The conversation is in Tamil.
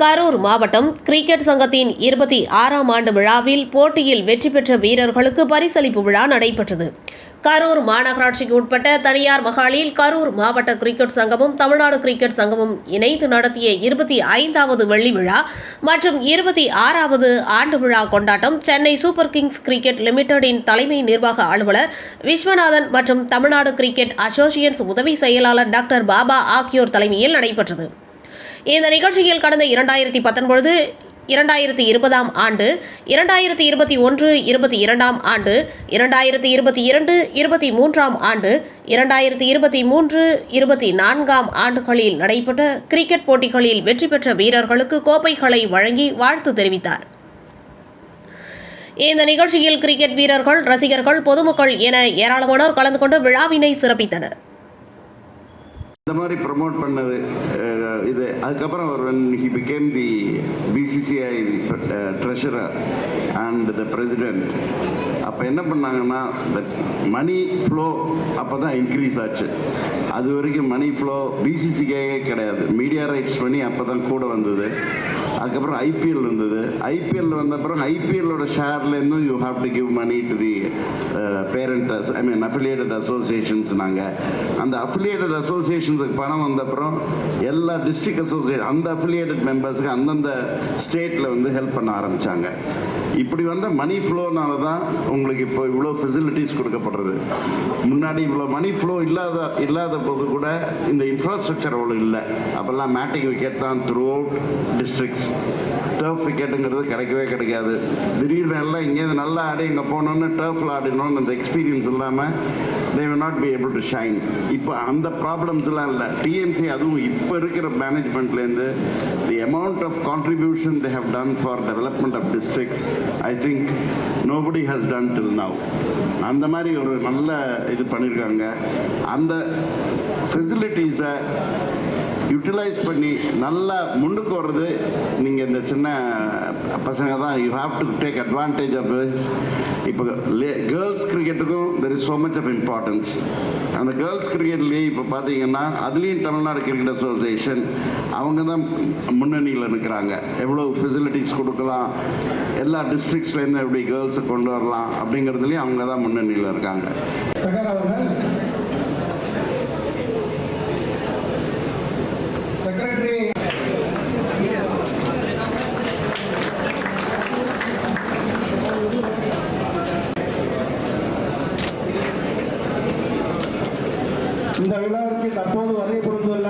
கரூர் மாவட்டம் கிரிக்கெட் சங்கத்தின் இருபத்தி ஆறாம் ஆண்டு விழாவில் போட்டியில் வெற்றி பெற்ற வீரர்களுக்கு பரிசளிப்பு விழா நடைபெற்றது. கரூர் மாநகராட்சிக்கு உட்பட்ட தனியார் மகாலில் கரூர் மாவட்ட கிரிக்கெட் சங்கமும் தமிழ்நாடு கிரிக்கெட் சங்கமும் இணைந்து நடத்திய இருபத்தி ஐந்தாவது வெள்ளி விழா மற்றும் இருபத்தி ஆறாவது ஆண்டு விழா கொண்டாட்டம் சென்னை சூப்பர் கிங்ஸ் கிரிக்கெட் லிமிடெடின் தலைமை நிர்வாக அலுவலர் விஸ்வநாதன் மற்றும் தமிழ்நாடு கிரிக்கெட் அசோசியன்ஸ் உதவி செயலாளர் டாக்டர் பாபா ஆகியோர் தலைமையில் நடைபெற்றது. இந்த நிகழ்ச்சியில் கடந்த இரண்டாயிரத்தி பத்தொன்பது இரண்டாயிரத்தி இருபதாம் ஆண்டு இரண்டாயிரத்தி இருபத்தி ஒன்று இருபத்தி இரண்டாம் ஆண்டு இரண்டாயிரத்தி இருபத்தி இரண்டு இருபத்தி மூன்றாம் ஆண்டு இரண்டாயிரத்தி இருபத்தி மூன்று இருபத்தி நான்காம் ஆண்டுகளில் நடைபெற்ற கிரிக்கெட் போட்டிகளில் வெற்றி பெற்ற வீரர்களுக்கு கோப்பைகளை வழங்கி வாழ்த்து தெரிவித்தார். இந்த நிகழ்ச்சியில் கிரிக்கெட் வீரர்கள் ரசிகர்கள் பொதுமக்கள் என ஏராளமானோர் கலந்து கொண்டு விழாவினை சிறப்பித்தனர். இந்த மாதிரி ப்ரமோட் பண்ணது இது. அதுக்கப்புறம் அவர் he become the BCCI treasurer and the president அப்போ என்ன பண்ணாங்கன்னா the மணி ஃப்ளோ அப்போ தான் இன்க்ரீஸ் ஆச்சு. அது வரைக்கும் மணி ஃப்ளோ பிசிசிக்கே கிடையாது. மீடியா ரைட்ஸ் பண்ணி அப்போ தான் கூட வந்தது. அதுக்கப்புறம் ஐபிஎல் வந்தது ஐபிஎல் வந்த அப்புறம் ஐபிஎல்லோட ஷேர்லேருந்தும் you have to give money to the parent I mean affiliated associations நாங்கள் அந்த அஃபிலியேட்டட் அசோசியேஷன்ஸுக்கு பணம் வந்தப்புறம் எல்லா டிஸ்ட்ரிக்ட் அசோசியேஷன் அந்த அஃபிலியேட்டட் மெம்பர்ஸுக்கு அந்தந்த ஸ்டேட்டில் வந்து ஹெல்ப் பண்ண ஆரம்பித்தாங்க இப்படி வந்த மணி ஃப்ளோனால தான் உங்களுக்கு இப்போ இவ்வளோ ஃபெசிலிட்டிஸ் கொடுக்கப்படுறது. முன்னாடி இவ்வளோ மணி ஃப்ளோ இல்லாத இல்லாத போது கூட இந்த இன்ஃப்ராஸ்ட்ரக்சர் அவ்வளோ இல்லை. அப்போல்லாம் மேட்டிங் விக்கெட் தான் த்ரூ அவுட் டிஸ்ட்ரிக்ஸ் டர்ஃப் விக்கெட்டுங்கிறது கிடைக்கவே கிடைக்காது. திடீர்னு எல்லாம் இங்கேருந்து நல்லா ஆடி இங்கே போனோன்னு டர்ஃபில் ஆடினோன்னு அந்த எக்ஸ்பீரியன்ஸ் இல்லாமல் they will not be able to shine இப்போ அந்த ப்ராப்ளம்ஸ்லாம் இல்லை. டிஎம்சி அதுவும் இப்போ இருக்கிற மேனேஜ்மெண்ட்லேருந்து the amount of contribution they have done for development of districts I think nobody has done till now அந்த மாதிரி ஒரு நல்ல இது பண்ணியிருக்காங்க அந்த ஃபெசிலிட்டிஸை யூட்டிலைஸ் பண்ணி நல்லா முன்னுக்கு வர்றது நீங்கள் இந்த சின்ன பசங்க தான். You have to take advantage of இப்போ girls கிரிக்கெட்டுக்கும் there is so much of importance அந்த கேர்ள்ஸ் கிரிக்கெட்லேயே இப்போ பார்த்தீங்கன்னா அதுலேயும் தமிழ்நாடு கிரிக்கெட் அசோசியேஷன் அவங்க தான் முன்னணியில் நிற்கிறாங்க எவ்வளோ ஃபெசிலிட்டிஸ் கொடுக்கலாம் எல்லா டிஸ்ட்ரிக்ஸ்லேருந்து எப்படி கேர்ள்ஸை கொண்டு வரலாம் அப்படிங்கிறதுலேயும் அவங்க தான் முன்னணியில் இருக்காங்க. இந்த விழாவிற்கு தற்போது வருகை புரிந்துள்ள